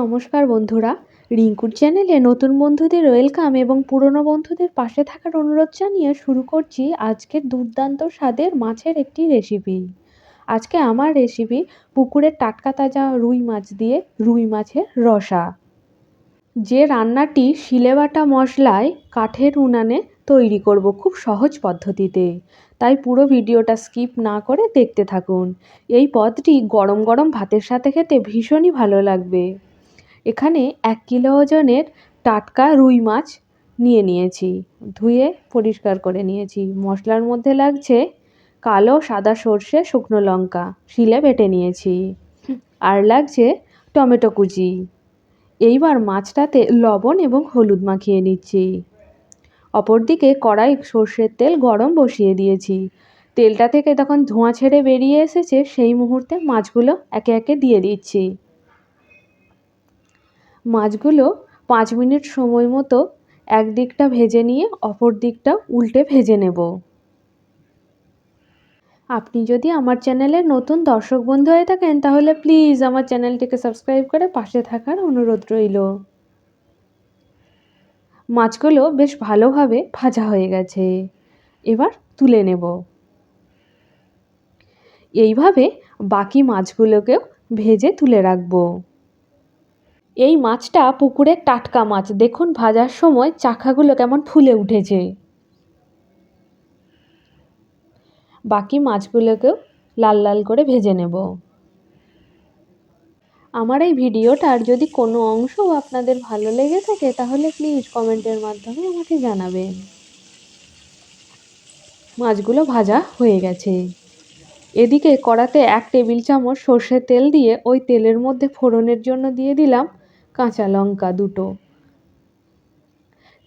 নমস্কার বন্ধুরা। রিঙ্কুর চ্যানেলে নতুন বন্ধুদের ওয়েলকাম এবং পুরনো বন্ধুদের পাশে থাকার অনুরোধ জানিয়ে শুরু করছি আজকের দুর্দান্ত স্বাদের মাছের একটি রেসিপি আজকে আমার রেসিপি পুকুরের টাটকা তাজা রুই মাছ দিয়ে রুই মাছের রসা। যে রান্নাটি শিলেবাটা মশলায় কাঠের উনানে তৈরি করব খুব সহজ পদ্ধতিতে। তাই পুরো ভিডিওটা স্কিপ না করে দেখতে থাকুন। এই পদটি গরম গরম ভাতের সাথে খেতে ভীষণই ভালো লাগবে। এখানে এক কিলো ওজনের টাটকা রুই মাছ নিয়ে নিয়েছি। ধুয়ে পরিষ্কার করে নিয়েছি। মশলার মধ্যে লাগছে কালো সাদা সর্ষে, শুকনো লঙ্কা। শিলে বেটে নিয়েছি। আর লাগছে টমেটো কুচি। এইবার মাছটাতে লবণ এবং হলুদ মাখিয়ে নিচ্ছি। অপরদিকে কড়াই সর্ষের তেল গরম বসিয়ে দিয়েছি। তেলটা থেকে তখন ধোঁয়া ছেড়ে বেরিয়ে এসেছে, সেই মুহূর্তে মাছগুলো একে একে দিয়ে দিচ্ছি। মাছগুলো পাঁচ মিনিট সময় মতো এক দিকটা ভেজে নিয়ে অপর দিকটা উল্টে ভেজে নেব। আপনি যদি আমার চ্যানেলের নতুন দর্শক বন্ধু হয়ে থাকেন, তাহলে প্লিজ আমার চ্যানেলটিকে সাবস্ক্রাইব করে পাশে থাকার অনুরোধ রইল। মাছগুলো বেশ ভালোভাবে ভাজা হয়ে গেছে। এবার তুলে নেব। এইভাবে বাকি মাছগুলোকেও ভেজে তুলে রাখব। এই মাছটা পুকুরের টাটকা মাছ। দেখুন, ভাজার সময় চাকাগুলো কেমন ফুলে উঠেছে। বাকি মাছগুলোকেও লাল লাল করে ভেজে নেব। আমার এই ভিডিওটার যদি কোনো অংশ আপনাদের ভালো লেগে থাকে, তাহলে প্লিজ কমেন্টের মাধ্যমে আমাকে জানাবেন। মাছগুলো ভাজা হয়ে গেছে। এদিকে কড়াতে এক টেবিল চামচ সর্ষের তেল দিয়ে ওই তেলের মধ্যে ফোড়নের জন্য দিয়ে দিলাম কাঁচা লঙ্কা দুটো।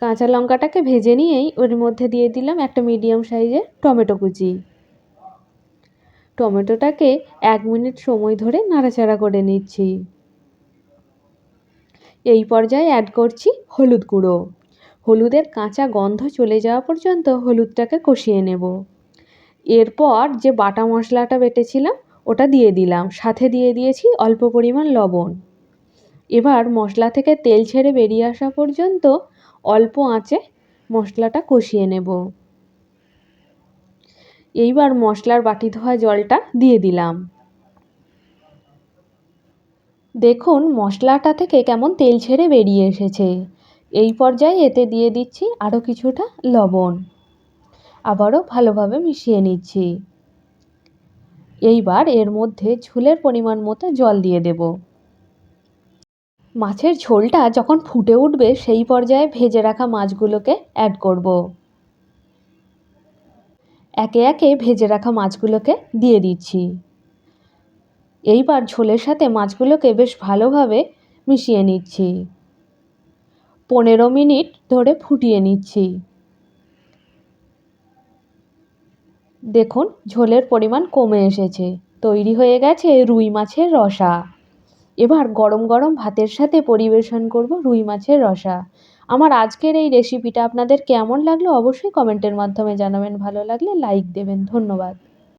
কাঁচা লঙ্কাটাকে ভেজে নিয়েই ওর মধ্যে দিয়ে দিলাম একটা মিডিয়াম সাইজের টমেটো কুচি। টমেটোটাকে এক মিনিট সময় ধরে নাড়াচাড়া করে নিচ্ছি। এই পর্যায়ে অ্যাড করছি হলুদ গুঁড়ো। হলুদের কাঁচা গন্ধ চলে যাওয়া পর্যন্ত হলুদটাকে কষিয়ে নেব। এরপর যে বাটা মশলাটা বেটেছিলাম, ওটা দিয়ে দিলাম। সাথে দিয়ে দিয়েছি অল্প পরিমাণ লবণ। এবার মশলা থেকে তেল ছেড়ে বেরিয়ে আসা পর্যন্ত অল্প আঁচে মশলাটা কষিয়ে নেব। এইবার মশলার বাটি ধোয়া জলটা দিয়ে দিলাম। দেখুন, মশলাটা থেকে কেমন তেল ছেড়ে বেরিয়ে এসেছে। এই পর্যায়ে এতে দিয়ে দিচ্ছি আরও কিছুটা লবণ। আবারও ভালোভাবে মিশিয়ে নিচ্ছি। এইবার এর মধ্যে ঝুলের পরিমাণ মতো জল দিয়ে দেবো। মাছের ঝোলটা যখন ফুটে উঠবে, সেই পর্যায়ে ভেজে রাখা মাছগুলোকে অ্যাড করব। একে একে ভেজে রাখা মাছগুলোকে দিয়ে দিচ্ছি। এইবার ঝোলের সাথে মাছগুলোকে বেশ ভালোভাবে মিশিয়ে নিচ্ছি। পনেরো মিনিট ধরে ফুটিয়ে নিচ্ছি। দেখুন, ঝোলের পরিমাণ কমে এসেছে। তৈরি হয়ে গেছে রুই মাছের রসা। এবার গরম গরম ভাতের সাথে পরিবেশন করব রুই মাছের রসা। আমার আজকের এই রেসিপিটা আপনাদের কেমন লাগল অবশ্যই কমেন্টের মাধ্যমে জানাবেন। ভালো লাগলে লাইক দেবেন। ধন্যবাদ।